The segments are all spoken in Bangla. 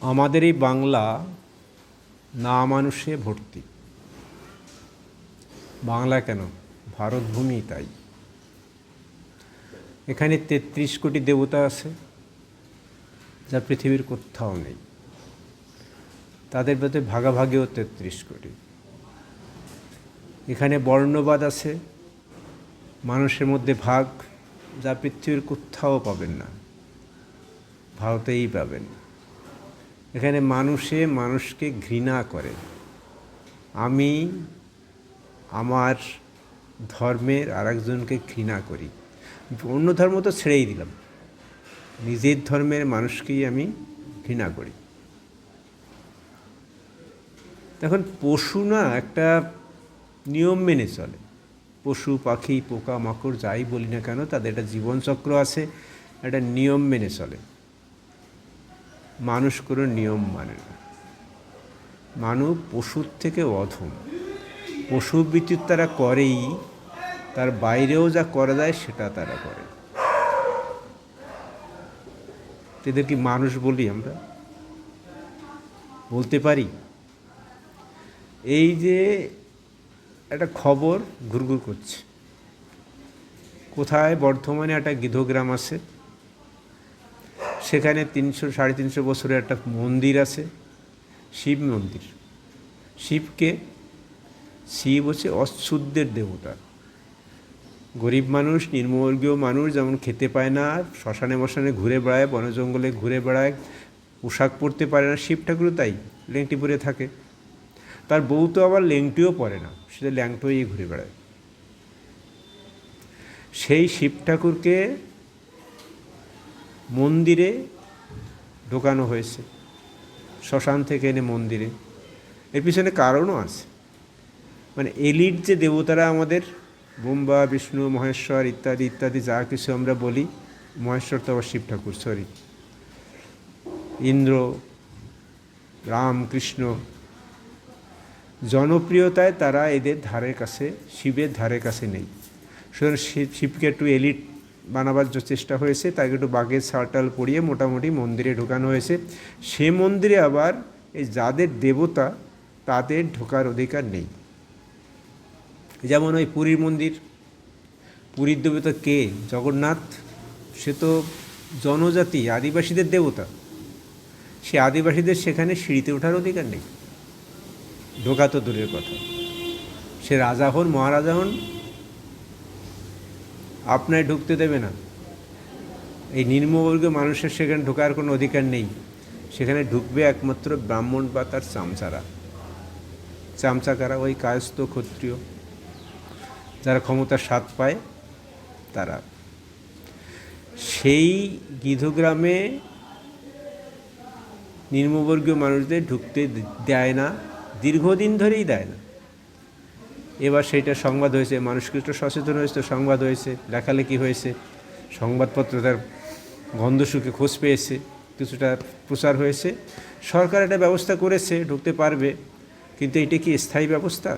আমাদের এই বাংলা না মানুষে ভর্তি। বাংলা কেন? ভারতভূমি তাই। এখানে তেত্রিশ কোটি দেবতা আছে, যা পৃথিবীর কোথাও নেই। তাদের মধ্যে ভাগাভাগিও তেত্রিশ কোটি। এখানে বর্ণবাদ আছে, মানুষের মধ্যে ভাগ, যা পৃথিবীর কোথাও পাবেন না। ভারতেই পাবেন এখানে মানুষে মানুষকে ঘৃণা করে। আমি আমার ধর্মের আরেকজনকে ঘৃণা করি। অন্য ধর্ম তো ছেড়েই দিলাম। নিজের ধর্মের মানুষকেই আমি ঘৃণা করি। দেখুন, পশু না একটা নিয়ম মেনে চলে। পশু, পাখি, পোকা, মাকড় যাই বলি না কেন, তাদের একটা জীবনচক্র আছে, একটা নিয়ম মেনে চলে। মানুষ কোনো নিয়ম মানে। না মানব পশুর থেকে অধম। পশুবৃত্তির তারা করেই, তার বাইরেও যা করা যায় সেটা তারা করে। এদের কি মানুষ বলি আমরা? বলতে পারি? এই যে একটা খবর ঘুরঘুর করছে। কোথায় বর্ধমানে একটা গিধগ্রাম আছে? সেখানে তিনশো, সাড়ে তিনশো বছরের একটা মন্দির আছে, শিব মন্দির। শিবকে শিব হচ্ছে অচ্ছুদ্দের দেবতা। গরিব মানুষ নির্মবর্গীয় মানুষ যেমন খেতে পায় না, শ্মশানে মশানে ঘুরে বেড়ায় বন জঙ্গলে ঘুরে বেড়ায়, পোশাক পরতে পারে না, শিব ঠাকুরও তাই লেংটি পরে থাকে। তার বউ তো আবার লেংটিও পরে না সেটা ল্যাংটো ঘুরে বেড়ায়। সেই শিব ঠাকুরকে মন্দিরে ঢোকানো হয়েছে। শ্মশান থেকে এনে মন্দিরে। এর পিছনে কারণও আছে। মানে এলিট যে দেবতারা আমাদের, বোম্বা, বিষ্ণু, মহেশ্বর ইত্যাদি ইত্যাদি যা কিছু আমরা বলি, মহেশ্বর তো আবার শিব ঠাকুর সরি ইন্দ্র, রাম, কৃষ্ণ, জনপ্রিয়তায় তারা এদের ধারে কাছে, শিবের ধারে কাছে নেই। সুতরাং শিব- শিবকে একটু এলিট বানাবার যে চেষ্টা হয়েছে, তাকে একটু বাঘের সালটাল পরিয়ে মোটামুটি মন্দিরে ঢোকানো হয়েছে। সে মন্দিরে আবার এই যাদের দেবতা, তাদের ঢোকার অধিকার নেই। যেমন ওই পুরীর মন্দির, পুরীর দেবতা কে? জগন্নাথ। সে তো জনজাতি, আদিবাসীদের দেবতা। সে আদিবাসীদের সেখানে সিঁড়িতে ওঠার অধিকার নেই। ঢোকা তো দূরের কথা। সে রাজা হন, মহারাজা হন আপনায় ঢুকতে দেবে না। এই নিম্নবর্গীয় মানুষের সেখানে ঢোকার কোনো অধিকার নেই। সেখানে ঢুকবে একমাত্র ব্রাহ্মণ বা তার চামচারা। চামচাকারা ওই কায়স্থ ক্ষত্রিয়। যারা ক্ষমতার স্বাদ পায়, তারা। সেই গিধগ্রামে নিম্নবর্গীয় মানুষদের ঢুকতে দেয় না, দীর্ঘদিন ধরেই দেয় না। এবার সেইটা সংবাদ হয়েছে মানুষ কিছু সচেতন হয়েছে, তো সংবাদ হয়েছে, লেখালেখি হয়েছে। সংবাদপত্র তার গন্ধ শুকে খোঁজ পেয়েছে, কিছুটা প্রচার হয়েছে। সরকার এটা ব্যবস্থা করেছে, ঢুকতে পারবে, কিন্তু এটা কি স্থায়ী ব্যবস্থা?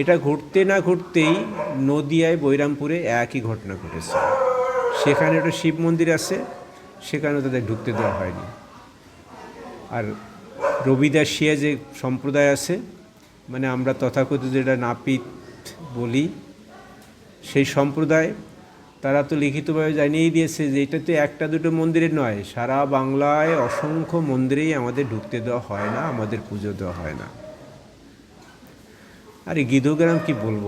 এটা ঘটতে না ঘটতেই নদিয়ায়, বৈরামপুরে একই ঘটনা ঘটেছে। সেখানে একটা শিব মন্দির আছে, সেখানেও তাদের ঢুকতে দেওয়া হয়নি। আর রবিদাসিয়া যে সম্প্রদায় আছে মানে আমরা তথাকথিত যেটা নাপিত বলি, সেই সম্প্রদায়, তারা তো লিখিতভাবে জানিয়েই দিয়েছে যে এটা তো একটা দুটো মন্দিরের নয়, সারা বাংলায় অসংখ্য মন্দিরেই আমাদের ঢুকতে দেওয়া হয় না, আমাদের পুজো দেওয়া হয় না। আরে গিধগ্রাম কি বলব?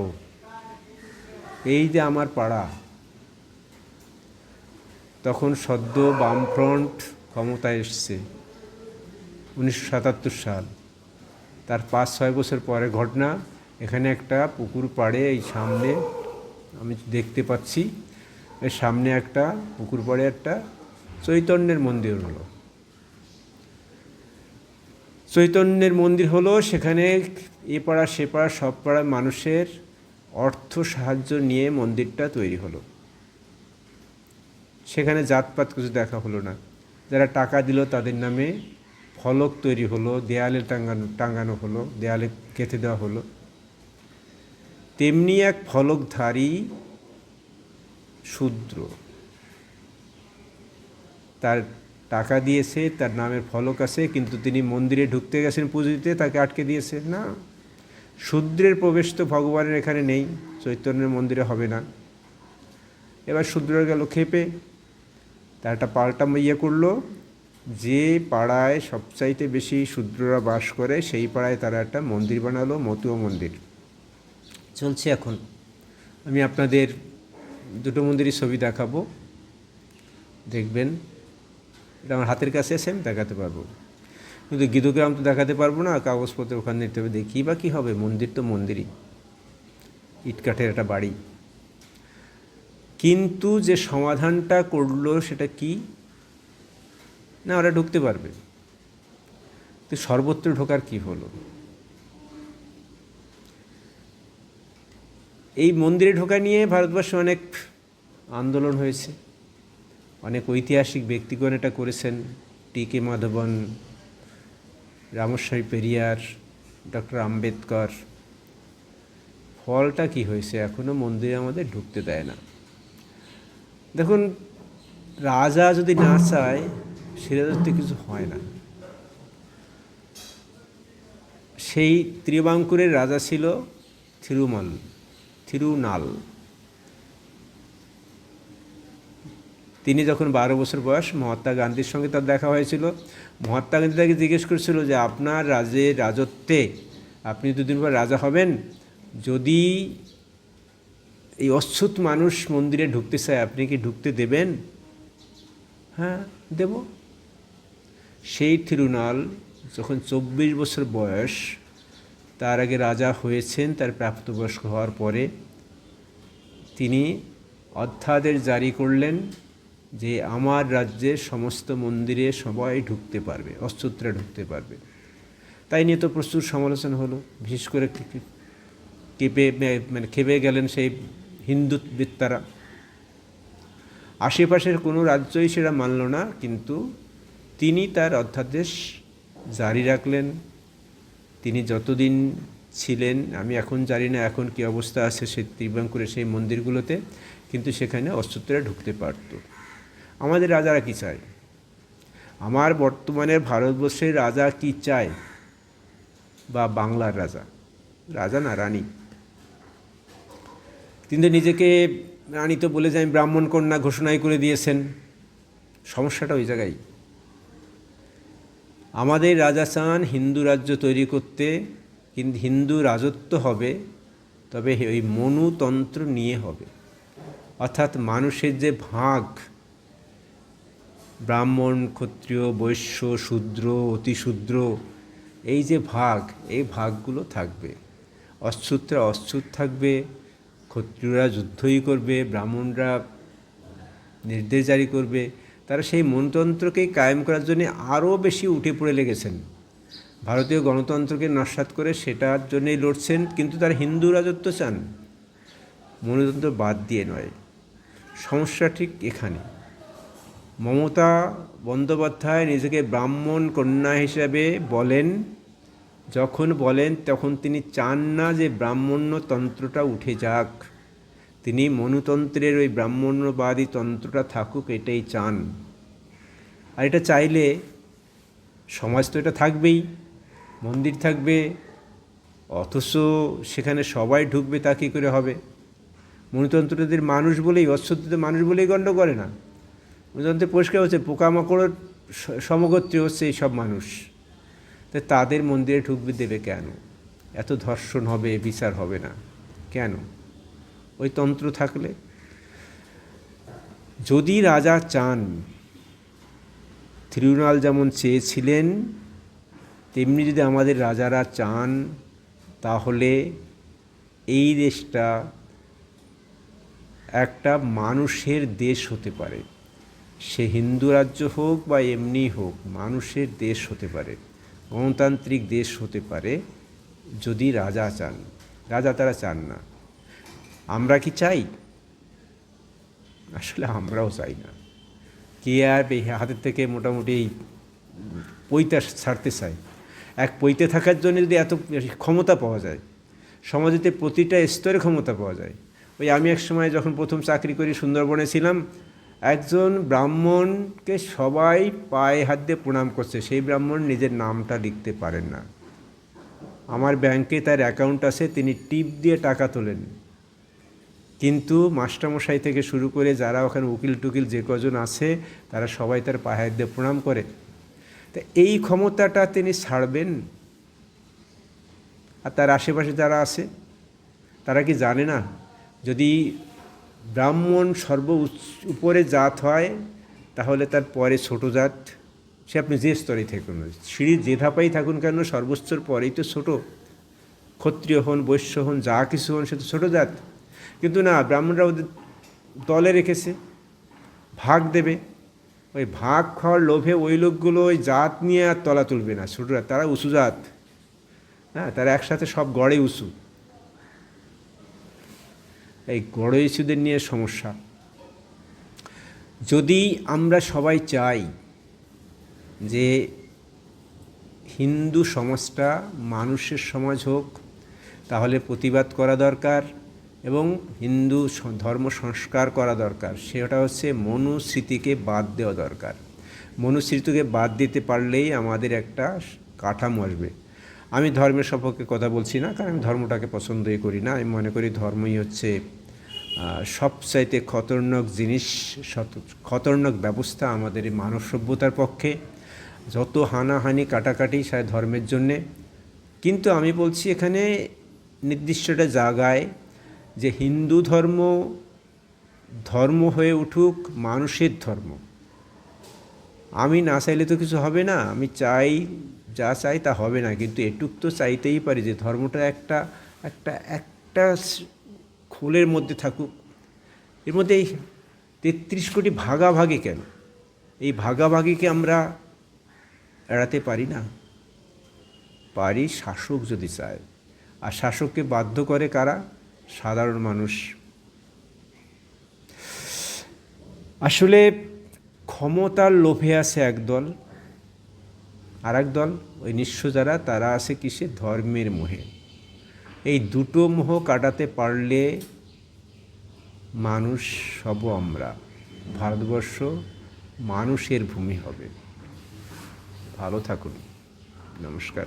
এই যে আমার পাড়া, তখন সদ্য বামফ্রন্ট ক্ষমতায় এসছে, উনিশশো সাতাত্তর সাল। তার পাঁচ, ছয় বছর পরে ঘটনা। এখানে একটা পুকুর পাড়ে, এই সামনে আমি দেখতে পাচ্ছি। এর সামনে একটা পুকুর পাড়ে একটা চৈতন্যের মন্দির হলো। চৈতন্যের মন্দির হলো, সেখানে এ পাড়া, সে পাড়া, সব পাড়ার মানুষের অর্থ সাহায্য নিয়ে মন্দিরটা তৈরি হলো। সেখানে জাতপাত কিছু দেখা হলো না। যারা টাকা দিল তাদের নামে ফলক তৈরি হলো, দেয়ালে টাঙ্গানো টাঙ্গানো হলো, দেয়ালে গেঁথে দেওয়া হলো। তেমনি এক ফলকধারী শূদ্র। তার টাকা দিয়েছে, তার নামের ফলক আছে, কিন্তু তিনি মন্দিরে ঢুকতে গেছেন পুজো দিতে, তাকে আটকে দিয়েছে। না, শূদ্রের প্রবেশ তো ভগবানের এখানে নেই, চৈতন্যের মন্দিরে হবে না। এবার শূদ্র গেল খেপে তার একটা পাল্টা ইয়ে করল যে পাড়ায় সবচাইতে বেশি শূদ্ররা বাস করে সেই পাড়ায় তারা একটা মন্দির বানালো মতুয়া মন্দির। চলছে এখন। আমি আপনাদের দুটো মন্দিরের ছবি দেখাবো। দেখবেন এটা আমার হাতের কাছে এসে আমি দেখাতে পারব। কিন্তু গীতগ্রাম তো দেখাতে পারব না কাগজপত্র ওখানে নিতে হবে দেখি বা কী হবে। মন্দির তো মন্দিরই। ইটকাঠের একটা বাড়ি। কিন্তু যে সমাধানটা করল সেটা কি? না, ওরা ঢুকতে পারবে। তো সর্বত্র ঢোকার কি হলো? এই মন্দিরে ঢোকা নিয়ে ভারতবর্ষে অনেক আন্দোলন হয়েছে। অনেক ঐতিহাসিক ব্যক্তিগণ এটা করেছেন। T K Madhavan Ramaswamy Periyar, doctor Ambedkar. ফলটা কি হয়েছে? এখনও মন্দিরে আমাদের ঢুকতে দেয় না। দেখুন, রাজা যদি না চায় সিরাজত্বে কিছু হয় না। সেই ত্রিবাঙ্কুরের রাজা ছিল থিরুমল, থিরুনাল। তিনি যখন বারো বছর বয়স, মহাত্মা গান্ধীর সঙ্গে তার দেখা হয়েছিল। মহাত্মা গান্ধী তাকে জিজ্ঞেস করেছিল যে, আপনার রাজের রাজত্বে আপনি দুদিন পর রাজা হবেন? যদি এই অচ্ছুত মানুষ মন্দিরে ঢুকতে চায়, আপনি কি ঢুকতে দেবেন? হ্যাঁ দেব। সেই থিরুনাল যখন চব্বিশ বছর বয়স, তার আগে রাজা হয়েছেন, তার প্রাপ্তবয়স্ক হওয়ার পরে তিনি অধ্যাদেশ জারি করলেন যে আমার রাজ্যের সমস্ত মন্দিরে সবাই ঢুকতে পারবে অস্ত্ররা ঢুকতে পারবে। তাই নিয়ে তো প্রচুর সমালোচনা হলো, বিশেষ করে কেঁপে মানে খেপে গেলেন সেই হিন্দু বিত্তারা। আশেপাশের কোনো রাজ্যই সেটা মানল না, কিন্তু তিনি তার অধ্যাদেশ জারি রাখলেন। তিনি যতদিন ছিলেন, আমি এখন জানি না এখন কি অবস্থা আছে সেই ত্রিবাঙ্কুরের সেই মন্দিরগুলোতে, কিন্তু সেখানে অস্ত্ররা ঢুকতে পারত। আমাদের রাজারা কি চায়? আমার বর্তমানে ভারতবর্ষের রাজা কি চায়? বা বাংলার রাজা? রাজা না রানী? তিনি তো নিজেকে রানী তো বলে যে আমি ব্রাহ্মণ কন্যা ঘোষণাই করে দিয়েছেন। সমস্যাটা ওই জায়গায়। আমাদের রাজা চান হিন্দু রাজ্য তৈরি করতে, কিন্তু হিন্দু রাজত্ব হবে, তবে ওই মনুতন্ত্র নিয়ে হবে। অর্থাৎ মানুষের যে ভাগ, ব্রাহ্মণ, ক্ষত্রিয়, বৈশ্য, শূদ্র অতিশূদ্র এই যে ভাগ, এই ভাগগুলো থাকবে। অচ্ছুতরা অচ্ছুত থাকবে, ক্ষত্রিয়রা যুদ্ধই করবে, ব্রাহ্মণরা নির্দেশ জারি করবে। তারা সেই মনতন্ত্রকে কায়েম করার জন্য আরও বেশি উঠে পড়ে লেগেছেন। ভারতীয় গণতন্ত্রকে নস্বাত করে সেটার জন্যই লড়ছেন, কিন্তু তারা হিন্দু রাজত্ব চান। মনতন্ত্র বাদ দিয়ে নয়। সমস্যা ঠিক এখানে। মমতা বন্দ্যোপাধ্যায় নিজেকে ব্রাহ্মণ কন্যা হিসাবে বলেন। যখন বলেন তখন তিনি চান না যে ব্রাহ্মণ্যতন্ত্রটা উঠে যাক। তিনি মনুতন্ত্রের ওই ব্রাহ্মণ্যবাদী তন্ত্রটা থাকুক, এটাই চান। আর এটা চাইলে সমাজ তো এটা থাকবেই, মন্দির থাকবে, অথচ সেখানে সবাই ঢুকবে তা কী করে হবে? মনুতন্ত্রদের মানুষ বলেই অশ্বত্রিত মানুষ বলেই গণ্য করে না। মনুতন্ত্রে পরিষ্কার হচ্ছে, পোকামাকড়ের সমগোত্রী হচ্ছে এই সব মানুষ। তো তাদের মন্দিরে ঢুকবে দেবে কেন? এত ধর্ষণ হবে, বিচার হবে না। কেন? ওই তন্ত্র থাকলে। যদি রাজা চান থিরুনাল যেমন চেয়েছিলেন, তেমনি যদি আমাদের রাজারা চান, তাহলে এই দেশটা একটা মানুষের দেশ হতে পারে। সে হিন্দু রাজ্য হোক বা এমনি হোক, মানুষের দেশ হতে পারে, গণতান্ত্রিক দেশ হতে পারে, যদি রাজা চান। রাজা তারা চান না। আমরা কি চাই? আসলে আমরাও চাই না। কে আর এই হাতের থেকে মোটামুটি পৈতা ছাড়তে চায়? এক পৈতে থাকার জন্য যদি এত ক্ষমতা পাওয়া যায়, সমাজেতে প্রতিটা স্তরে ক্ষমতা পাওয়া যায়। ওই আমি এক সময় যখন প্রথম চাকরি করি সুন্দরবনে ছিলাম, একজন ব্রাহ্মণকে সবাই পায়ে হাত দিয়ে প্রণাম করছে। সেই ব্রাহ্মণ নিজের নামটা লিখতে পারেন না। আমার ব্যাংকে তার অ্যাকাউন্ট আছে, তিনি টিপ দিয়ে টাকা তোলেন। কিন্তু মাস্টারমশাই থেকে শুরু করে যারা ওখানে উকিল টুকিল যে কজন আছে, তারা সবাই তার পায়ে হাত দিয়ে প্রণাম করে। তা এই ক্ষমতাটা তিনি ছাড়বেন? আর তার আশেপাশে যারা আছে, তারা কি জানে না? যদি ব্রাহ্মণ সর্ব উপরে জাত হয়, তাহলে তার পরে ছোট জাত, সে আপনি যে স্তরে থাকুন, সিঁড়ির যে ধাপাই থাকুন কেন সর্বোচ্চর পরেই তো ছোট। ক্ষত্রিয় হন, বৈশ্য হন, যা কিছু হন, সে তো ছোটো জাত। কিন্তু না, ব্রাহ্মণরা ওদের দলে রেখেছে, ভাগ দেবে। ওই ভাগ খাওয়ার লোভে ওই লোকগুলো ওই জাত নিয়ে আর তলা তুলবে না, ছোটরা। তারা উঁচু জাত। হ্যাঁ তারা একসাথে সব গড়ে উঁচু। এই গড়ে ইস্যুদের নিয়ে সমস্যা। যদি আমরা সবাই চাই যে হিন্দু সমাজটা মানুষের সমাজ হোক, তাহলে প্রতিবাদ করা দরকার। এবং হিন্দু ধর্ম সংস্কার করা দরকার। সেটা হচ্ছে মনুস্মৃতিকে বাদ দেওয়া দরকার। মনুস্মৃতিকে বাদ দিতে পারলেই আমাদের একটা কাঠামো আসবে। আমি ধর্মের সম্পর্কে কথা বলছি না, কারণ আমি ধর্মটাকে পছন্দই করি না। আমি মনে করি ধর্মই হচ্ছে সবচাইতে খতরনাক জিনিস খতরনাক ব্যবস্থা আমাদের এই মানব সভ্যতার পক্ষে। যত হানাহানি, কাটাকাটি সায় ধর্মের জন্যে। কিন্তু আমি বলছি এখানে নির্দিষ্টটা জায়গায় যে হিন্দু ধর্ম ধর্ম হয়ে উঠুক, মানুষের ধর্ম। আমি না চাইলে তো কিছু হবে না, আমি চাই, যা চাই তা হবে না, কিন্তু এটুক তো চাইতেই পারি যে ধর্মটা একটা একটা একটা খোলের মধ্যে থাকুক। এর মধ্যে এই তেত্রিশ কোটি ভাগাভাগি কেন? এই ভাগাভাগিকে আমরা এড়াতে পারি না। পারি শাসক যদি চায়। আর শাসককে বাধ্য করে কারা? সাধারণ মানুষ। আসলে ক্ষমতার লোভে আছে একদল আর দল, ওই নিঃস্ব যারা, তারা আছে কিসে? ধর্মের মোহে। এই দুটো মোহ কাটাতে পারলে মানুষ সব আমরা। ভারতবর্ষ মানুষের ভূমি হবে। ভালো থাকুন। নমস্কার।